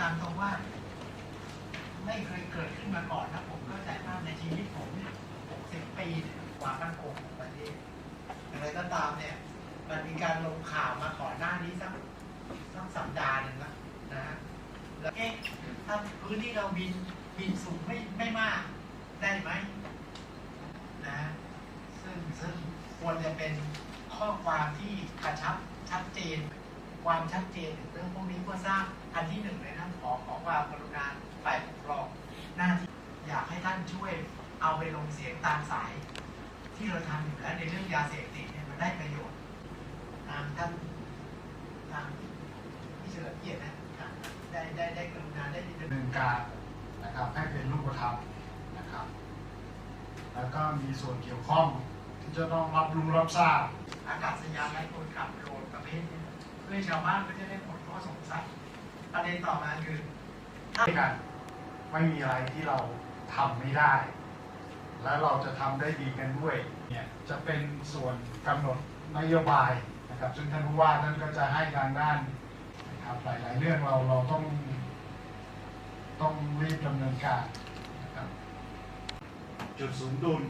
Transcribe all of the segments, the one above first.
ตามตรงว่า ไม่เคยเกิดขึ้นมาก่อนนะผมเข้าใจว่าในชีวิตผมเนี่ย60 ปีเนี่ามมั่นคงของประเทศอะไรก็ตามเนี่ย มันมีการลงข่าวมาก่อนหน้านี้สักสักสัปดาห์หนึ่งแล้วนะฮะแล้วเอ๊ะถ้าพื้นที่เราบินบินสูงไม่ไม่มากได้ไหมนะซึ่งซึ่งควรจะเป็นข้อความที่กระชับชัดเจน ความชัดเจนถึงเรื่องพวกนี้เพื่อสร้างอันที่หนึ่งเลยนะขอขอความกรุณาฝ่ายปกครองหน้าที่อยากให้ท่านช่วยเอาไปลงเสียงตามสาย ที่เราทำอยู่แล้วในเรื่องยาเสพติดเนี่ยมันได้ประโยชน์ทางท่านทางพี่เฉลิมเกียรตินะได้ได้ได้กรุณาได้ดำเนินการนะครับให้เป็นรูปธรรมนะครับ แล้วก็มีส่วนเกี่ยวข้องที่จะต้องรับรู้รับทราบอากาศยานและคนขับโดรนประเภทนี้ พื่อให้ชาวบ้านก็จะได้หมดข้อสงสัยประเด็นต่อมาคือด้วยกันไม่มีอะไรที่เราทำไม่ได้ และเราจะทำได้ดีกันด้วยเนี่ยจะเป็นส่วนกำหนดนโยบายนะครับซึ่งท่านผู้ว่าท่านก็จะให้ทางด้านนะครับหลาย ๆ เรื่องเราเราต้อง ต้องรีบดำเนินการนะครับจุดศูนย์ดุล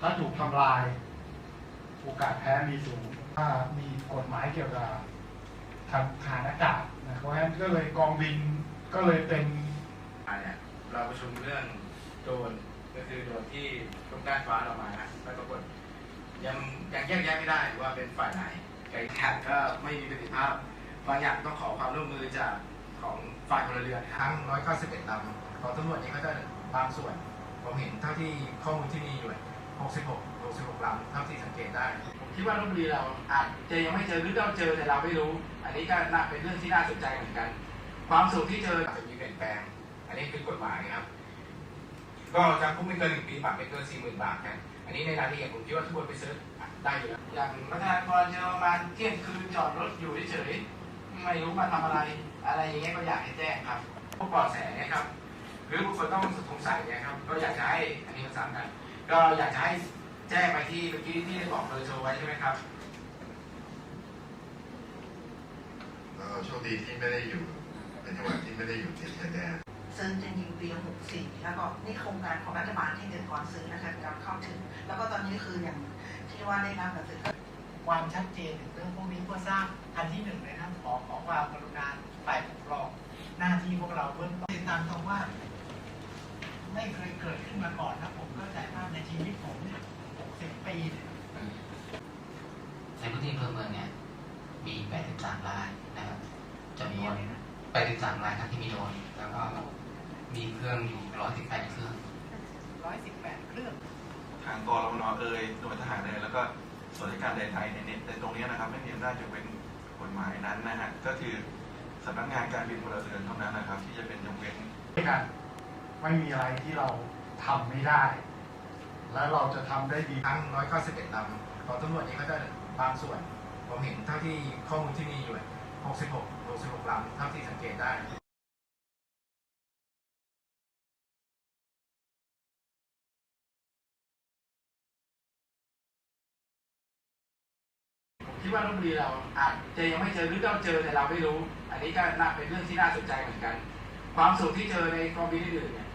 ถ้าถูกทำลาย โอกาสแพ้มีสูงถ้ามีกฎหมายเกี่ยวกับ ทางฐานอากาศนะเพราะฉะนั้นก็เลยกองบินก็เลยเป็นเนี่ยเราประชุมเรื่องโดรนก็คือโดรนที่ลูกด้านฟ้าเรามานะแล้วปรากฏยังยังแยกแยะไม่ได้ว่าเป็นฝ่ายไหนไก่แท็ก็ไม่มีประสิทธิภาพบางอย่างต้องขอความร่วมมือจากของฝ่ายพลเรือนทั้ง 191ลำของตำรวจนี่ก็จะบางส่วนผมเห็นเท่าที่ข้อมูลที่มีอยู่ 66 66ลำเท่าที่สังเกตได้ ผมคิดว่าลบบุรีเราอาจจะยังไม่เจอหรือเราเจอแต่เราไม่รู้ อันนี้ก็น่าเป็นเรื่องที่น่าสนใจเหมือนกัน ความสุขที่เจออาจจะมีเปลี่ยนแปลง อันนี้คือกฎหมายครับ ก็จำคุกไม่เกินหนึ่งปีปรับไม่เกินสี่หมื่นบาทกันอันนี้ในรายละเอียดผมคิดว่าทุกคนไปเซิร์ชได้อยู่แล้วอย่างประธานพรเจอประมาณเที่ยงคืนจอดรถอยู่เฉยๆไม่รู้มาทำอะไร อะไรอย่างเงี้ยก็อยากให้แจ้งครับพวกเบาะแสเนี่ยครับ หรือบุคคลต้องสงสัยเนี่ยครับก็อยากจะให้อันนี้มันซ้ำกัน ก็อยากจะให้แจ้งไปที่เมื่อกี้ที่ได้บอกเบอร์โทรไว้ใช่ไหมครับแล้วก็โชคดีที่ไม่ได้อยู่เป็นจังหวัดที่ไม่ได้อยู่ติดชายแดนซื้อจริงๆปี64 แล้วก็นี่โครงการของรัฐบาลที่เดือนก่อนซื้อนะคะการเข้าถึง แล้วก็ตอนนี้คืออย่างที่ว่าได้รับหนังสือ ความชัดเจนถึงเรื่องพวกนี้เพื่อสร้างอันที่หนึ่งเลยนะขอขอความกรุณาฝ่ายปกครอง หน้าที่พวกเราเบื้องต้นตามตรงว่า ไม่เคยเกิดขึ้นมาก่อนนะผมเข้าใจว่าในชีวิตผมเนี่ย60 ปีเนี่ย ในพื้นที่อำเภอเมืองเนี่ยมี 83 รายนะครับจำนวน 83รายครับที่มีโดรนแล้วก็มีเครื่องอยู่118เครื่อง118เครื่อง ทางกรมนเอ่ยหน่วยทหารเอ่ยแล้วก็ส่วนราชการใดๆในนี้ในตรงนี้นะครับ ไม่มีอำนาจจะเป็นกฎหมายนั้นนะฮะก็คือสำนักงานการบินพลเรือนเท่านั้นนะครับ ที่จะเป็นยกเว้นด้วยกันไม่มีอะไรที่เราทำไม่ได้ และเราจะทำได้ดีทั้ง 191ลำของตำรวจนี่ก็จะบางส่วน ผมเห็นเท่าที่ข้อมูลที่มีอยู่ 66 66ลำเท่าที่สังเกตได้ผมคิดว่าลบบุรีเราอาจจะยังไม่เจอหรือเราเจอแต่เราไม่รู้ อันนี้ก็น่าเป็นเรื่องที่น่าสนใจเหมือนกัน ความสุขที่เจอในกองบินอื่นเนี่ย